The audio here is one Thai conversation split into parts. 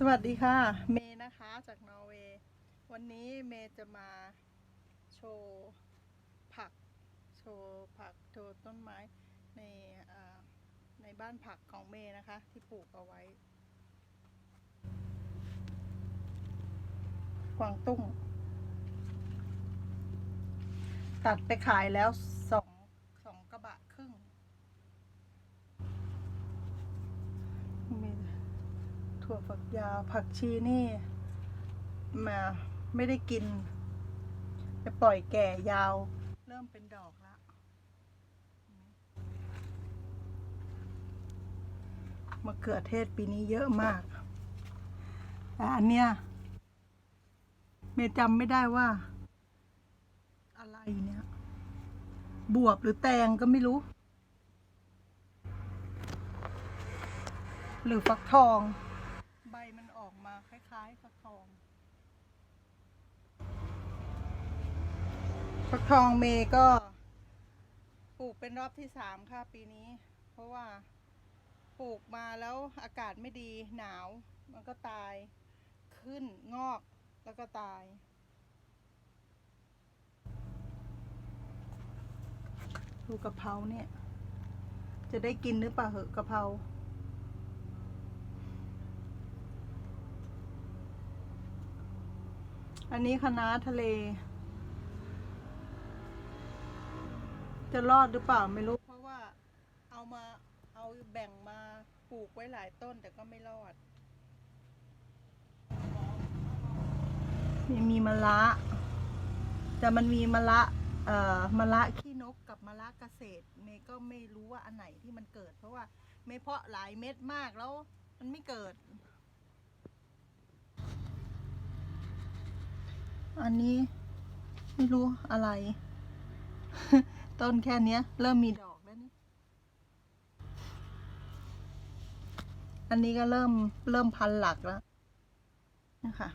สวัสดีค่ะ เมย์นะคะจากนอร์เวย์วันนี้เมย์จะมาโชว์ผัก โชว์ผักโชว์ต้นไม้ในในบ้านผักของเมย์นะคะ ที่ปลูกเอาไว้ กวางตุ้ง ตัดไปขายแล้วสองสองกระบะครึ่งมี ถั่วฝักยาว ผักชีนี่ มาไม่ได้กินไปปล่อยแก่ยาว เริ่มเป็นดอกแล้วมะเขือเทศปีนี้เยอะมากแต่อันเนี้ยเมย์จำไม่ได้ว่า อะไรเนี่ย บวบหรือแตงก็ไม่รู้ หรือฟักทอง ใบมันออกมาค ล้ายฟักทอง ฟักทองเมก็ปลูกเป็นรอบที่สามค่ะปีนี้ เพราะว่าปลูกมาแล้วอากาศไม่ดีหนาว มันก็ตายขึ้นงอกแล้วก็ตายดูกะเพราเนี่ย จะได้กินหรือเปล่าเหอะกะเพรา อันนี้คณะทะเล จะรอดหรือเปล่าไม่รู้ เพราะว่าเอามาเอาแบ่งมาปลูกไว้หลายต้นแต่ก็ไม่รอดมีมะละแต่มันมีมะละเอ่อมะละขี้นกกับมะละเกษตรเมย์ก็ไม่รู้ว่าอันไหนที่มันเกิด เพราะว่าเมย์เพาะหลายเม็ดมากแล้ว มันไม่เกิด อันนี้ไม่รู้อะไร ต้นแค่เนี้ยเริ่มมีดอกแล้วนี่อันนี้ก็เริ่มเริ่มพันหลักแล้วนะคะ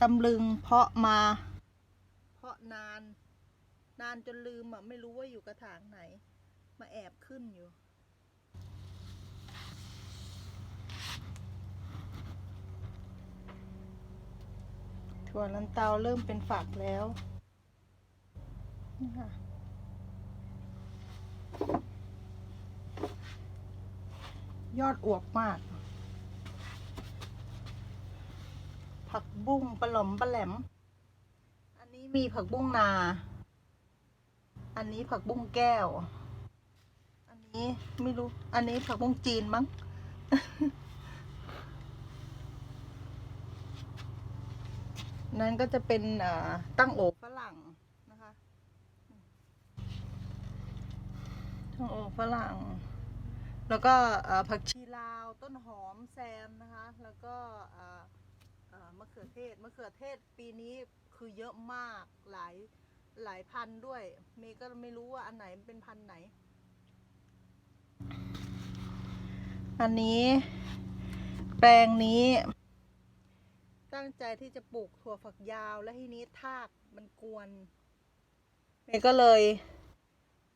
ตำลึงเพาะมา เพาะนาน นานจนลืมอะ ไม่รู้ว่าอยู่กระถางไหน มาแอบขึ้นอยู่ ถั่วลันเตาเริ่มเป็นฝักแล้วนี่ค่ะยอดอวบมาก ผักบุ้งปลาหลอมปลาแหลม อันนี้มีผักบุ้งนา อันนี้ผักบุ้งแก้ว อันนี้ไม่รู้ อันนี้ผักบุ้งจีนมั้ง นั้นก็จะเป็นตั้งโอฝรั่งนะคะ ตั้งโอฝรั่ง แล้วก็ผักชีลาวต้นหอมแซมนะคะ แล้วก็มะเขือเทศมะเขือเทศปีนี้คือเยอะมากหลายหลายพันด้วยเมย์ก็ไม่รู้ว่าอันไหนเป็นพันไหน อันนี้แปลงนี้ ตั้งใจที่จะปลูกถั่วฝักยาวแล้วทีนี้ทากมันกวนเมย์ก็เลย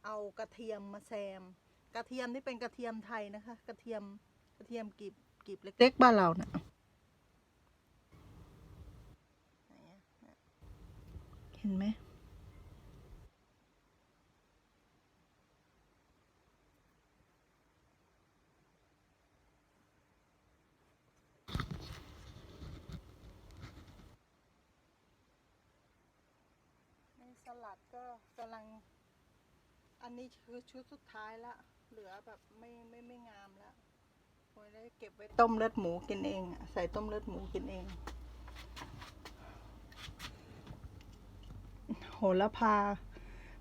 เอากระเทียมมาแซม กระเทียมนี่เป็นกระเทียมไทยนะคะ กระเทียมกระเทียมกลีบกลีบเล็กๆบ้านเรานะ่ะเห็นไหมในสลัดก็กำลัง อันนี้คือชุดสุดท้ายละ เหลือแบบไม่ไม่ไม่งามล้วไว้ได้เก็บไว้ต้มเลือดหมูกินเองอะใส่ต้มเลือดหมูกินเอง โหระพา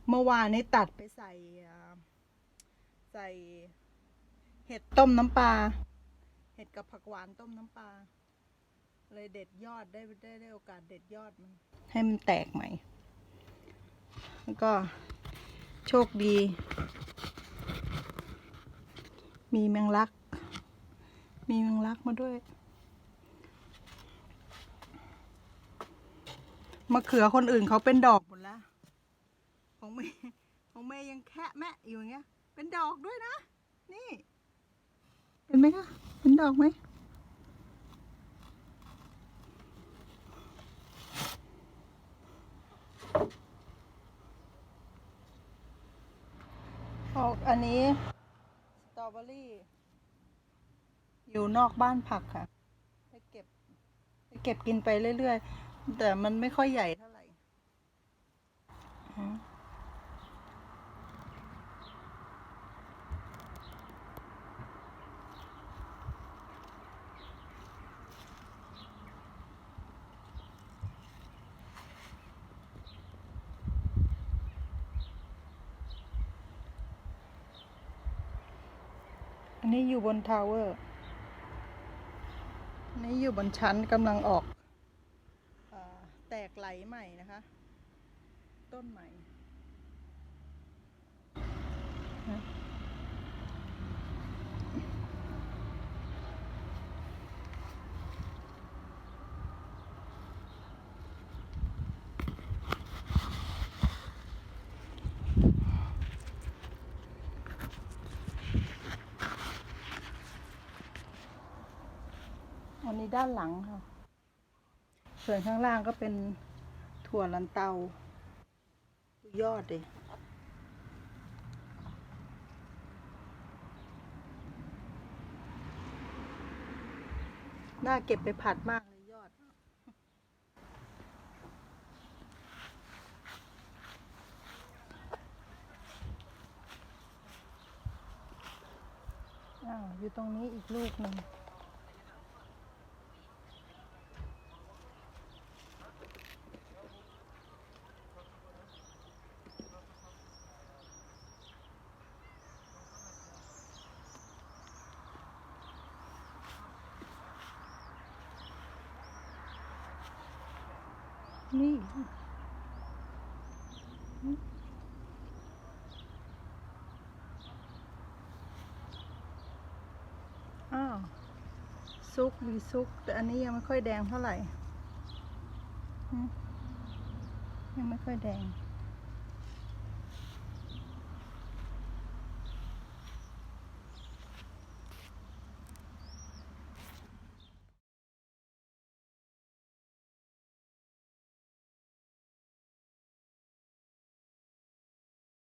เมื่อวานนี้ตัดไปใส่ใส่เห็ดต้มน้ำปลา เห็ดกับผักหวานต้มน้ำปลา เลยเด็ดยอดได้ได้ได้โอกาสเด็ดยอดมันให้มันแตกใหม่ แล้วก็ โชคดี มีแมงลัก มีแมงลักมาด้วย มะเขือคนอื่นเขาเป็นดอกหมดแล้ว ของเมย์ของเมย์ยังแค่แม่อยู่อย่างเงี้ย เป็นดอกด้วยนะ นี่ เห็นไหมคะเห็นดอกไหม ออกอันนี้ สตรอเบอรี่ อยู่นอกบ้านผักค่ะ ไปเก็บไปเก็บกินไปเรื่อยๆ แต่มันไม่ค่อยใหญ่เท่าไหร่อันนี้อยู่บนทาวเวอร์ นี่อยู่บนชั้นกำลังออกอแตกไหลใหม่นะคะ ต้นใหม่ อันนี้ด้านหลังค่ะ ส่วนข้างล่างก็เป็นถั่วลันเตายอดดิน่าเก็บไปผัดมากเลยยอด อ้าว อยู่ตรงนี้อีกลูกหนึ่ง นี่ อ้าว ซุกมีซุก แต่อันนี้ยังไม่ค่อยแดงเท่าไหร่ ยังไม่ค่อยแดง